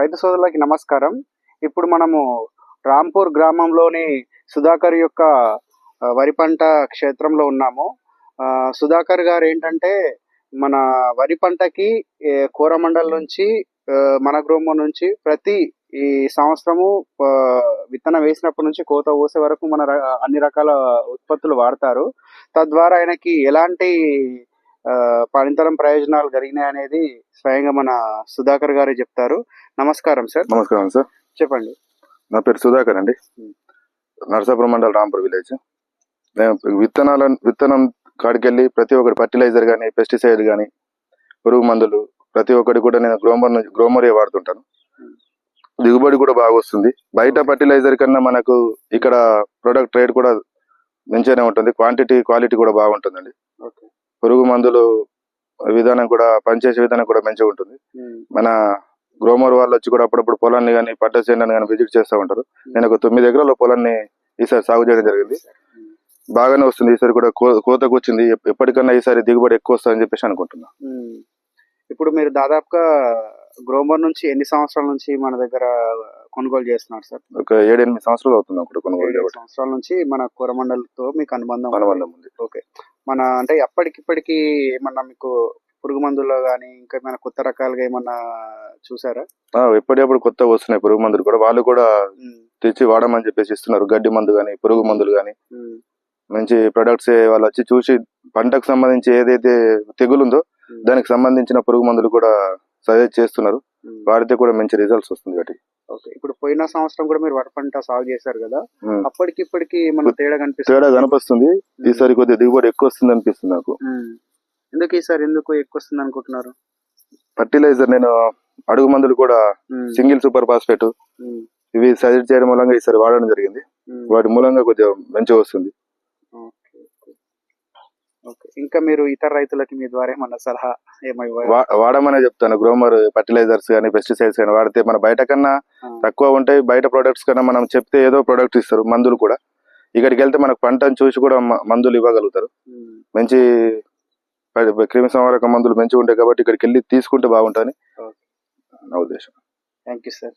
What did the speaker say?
రైతు సోదరులకి నమస్కారం. ఇప్పుడు మనము రాంపూర్ గ్రామంలోని సుధాకర్ యొక్క వరి పంట క్షేత్రంలో ఉన్నాము. ఆ, సుధాకర్ గారు ఏంటంటే మన వరి పంటకి ఏ, కోరమండల్ నుంచి మన గ్రామం నుంచి ప్రతి ఈ సంవత్సరము విత్తనం వేసినప్పటి నుంచి కోత కోసే వరకు మన అన్ని రకాల ఉత్పత్తులు వాడతారు. తద్వారా ఆయనకి ఎలాంటి ఆ, పనితరం ప్రయోజనాలు జరిగినాయి అనేది స్వయంగా మన సుధాకర్ గారే చెప్తారు. నమస్కారం సార్. నమస్కారం సార్. చెప్పండి. నా పేరు సుధాకర్ అండి. నరసాపురం మండల్ రాంపూర్ విలేజ్. నేను విత్తనాల విత్తనం కాడికెళ్ళి ప్రతి ఒక్కటి ఫర్టిలైజర్ కానీ పెస్టిసైడ్ కానీ పురుగు మందులు ప్రతి ఒక్కటి కూడా నేను గ్రోమర్ నుంచి గ్రోమరే వాడుతుంటాను. దిగుబడి కూడా బాగా వస్తుంది. బయట ఫర్టిలైజర్ కన్నా మనకు ఇక్కడ ప్రొడక్ట్ రేట్ కూడా మంచిగానే ఉంటుంది. క్వాంటిటీ క్వాలిటీ కూడా బాగుంటుందండి. ఓకే. పురుగు మందులు విధానం కూడా పనిచేసే విధానం కూడా మంచిగా ఉంటుంది. మన గ్రోమర్ వాళ్ళు వచ్చి కూడా అప్పుడప్పుడు పొలాన్ని కానీ పట్ట చేయండి కానీ విజిట్ చేస్తూ ఉంటారు. నేను ఒక తొమ్మిది ఎకరాల పొలాన్ని ఈసారి సాగు చేయడం జరిగింది. బాగానే వస్తుంది. ఈసారి కూడా కోతకు వచ్చింది. ఎప్- ఎప్పటికన్నా ఈసారి దిగుబడి ఎక్కువ వస్తుందని చెప్పేసి అనుకుంటున్నా. ఇప్పుడు మీరు దాదాపుగా గ్రోమర్ నుంచి ఎన్ని సంవత్సరాల నుంచి మన దగ్గర కొనుగోలు చేస్తున్నారు సార్? ఒక ఏడెనిమిది సంవత్సరాలు అవుతుంది అప్పుడు కొనుగోలు సంవత్సరాల నుంచి మన కూరమండలతో మీకు అనుబంధం అనుబంధం ఉంది. ఓకే. మన అంటే అప్పటికిప్పటికి ఏమన్నా మీకు పురుగు మందుల్లో కానీ ఇంకా ఏమైనా కొత్త రకాలుగా ఏమన్నా చూసారా? ఎప్పటికప్పుడు కొత్త వస్తున్నాయి పురుగు మందులు కూడా. వాళ్ళు కూడా తెచ్చి వాడమని చెప్పేసి ఇస్తున్నారు. గడ్డి మందు కానీ పురుగు మందులు కానీ మంచి ప్రొడక్ట్స్ వాళ్ళు వచ్చి చూసి పంటకు సంబంధించి ఏదైతే తెగులుందో దానికి సంబంధించిన పురుగు మందులు కూడా సజెస్ట్ చేస్తున్నారు. వాడితే కూడా మంచి రిజల్ట్స్ వస్తుంది వాటి ఓకే ఇప్పుడు పోయిన సంవత్సరం కూడా మీరు వరి పంట సాగు చేశారు కదా ఉమ్. అప్పటికిప్పటికి మన తేడా కనిపిస్తుంది తేడా కనిపిస్తుంది ఈసారి కొద్దిగా దిగుబడి ఎక్కువ వస్తుంది అనిపిస్తుంది నాకు. ఎందుకు ఈసారి ఎందుకు ఎక్కువ వస్తుంది అనుకుంటున్నారు ఫర్టిలైజర్ నేను అడుగు మందులు కూడా. Single super phosphate. ఇవి సజెస్ట్ చేయడం మూలంగా ఈసారి వాడడం జరిగింది. వాటి మూలంగా కొద్దిగా మంచిగా వస్తుంది ఇంకా మీరు ఇతర రైతులకి మీ ద్వారా ఏమన్నా సలహా ఏమైనా వాడమనే చెప్తాను. గ్రోమర్ ఫర్టిలైజర్స్ కానీ పెస్టిసైడ్స్ కానీ వాడితే మన బయట కన్నా తక్కువ ఉంటాయి. బయట ప్రొడక్ట్స్ కన్నా మనం చెప్తే ఏదో ప్రొడక్ట్ ఇస్తారు మందులు కూడా. ఇక్కడికి వెళ్తే మనకు పంటను చూసి కూడా మందులు ఇవ్వగలుగుతారు. మంచి క్రిమి సంహారక మందులు మంచిగా ఉంటాయి కాబట్టి ఇక్కడికి వెళ్ళి తీసుకుంటే బాగుంటుంది. నా ఉద్దేశం. Thank you sir.